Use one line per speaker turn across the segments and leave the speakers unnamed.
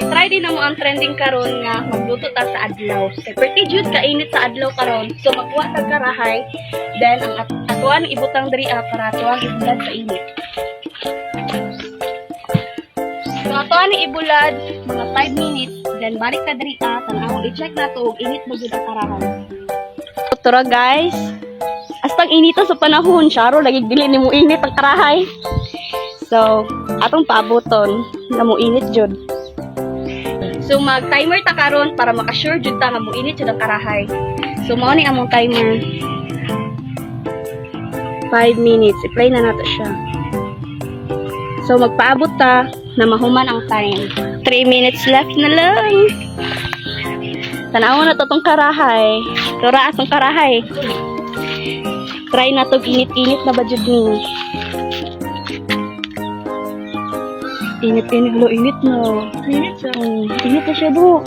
i-try din na mo ang trending karon nga magluto ta sa adlaw. Kay pretty jud kainit sa adlaw karon. So magkuha tag karahay, then ang at atuan ibutang diri ah, para atuan ibulad sa init. So atuan ibulad mga 5 minutes, then balik ka diri ah, tanaw i-check na to init mo jud karahay. Tura guys, astang inito sa panahon, syaro lagi dili ni mo init ang karahay. So, atong paaboton na mo init jud. So mag-timer ta karon para maka-sure jud ta nga mo init jud ang karahay. So mao ni among timer. 5 minutes. I-play na nato siya. So magpaabot ta na mahuman ang time. 3 minutes left na lang. Tanaw na to tong karahay. Tura atong karahay. Try na to init-init na ba jud ni. Init-init lo, init no. Init siya. Mm, init na siya do.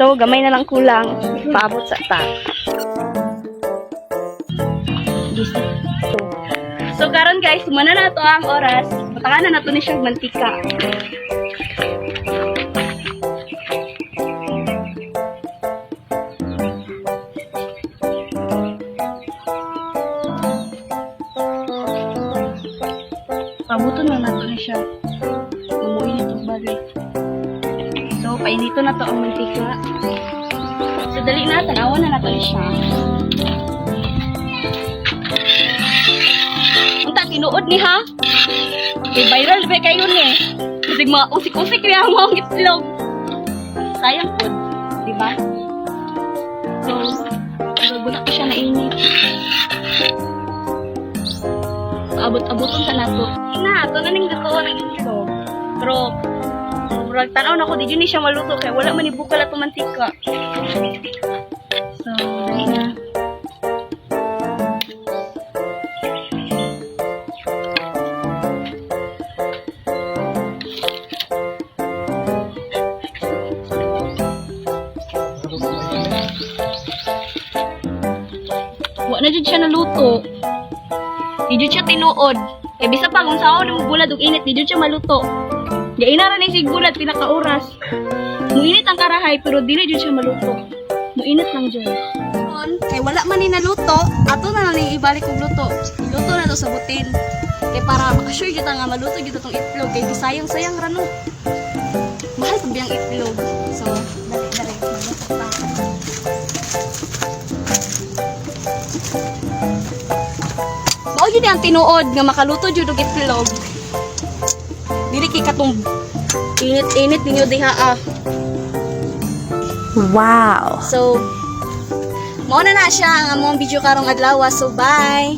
So, gamay na lang kulang. Paabot sa ta. So, karon guys, sumana na to ang oras. Patangan na nato ni siyang mantika. Pabuto na nato na siya. Umuwi nito balik. So, painito na to ang mantika. So, dali na, tanawan na nato na siya. Unta, tinuod ni ha? Eh, viral ba kayo ni? Kasi mga usik-usik niya ang mga itlog. Sayang po, di ba? So, nagulak ko siya na init. abot-aboton sa nato. Na, ito na ning luto ng itlog. Pero, murag tanaw na ko, di yun ni siya maluto kaya wala man ibukal at mantika. So, na. Wa na dyan siya naluto. Di jud siya tinuod. Kaya bisa pa kung saan mo bulad ug init, di jud siya maluto. Gaina ra ni sig bulad pinakauras. Muinit ang karahay pero dili jud siya maluto. Muinit lang jud. Kay wala man ni naluto, ato na lang ibalik og luto. Iluto na to sa butin. Kay para makasure jud nga maluto jud tong itlog kay sayang-sayang ra no. Mahal pag biyang itlog. So, dali dali magluto pa. Mao yun ang tinuod nga makaluto jud og itlog. Dili kay katong init-init ninyo diha ah.
Wow.
So mao na na siya ang among video karong adlaw. So bye.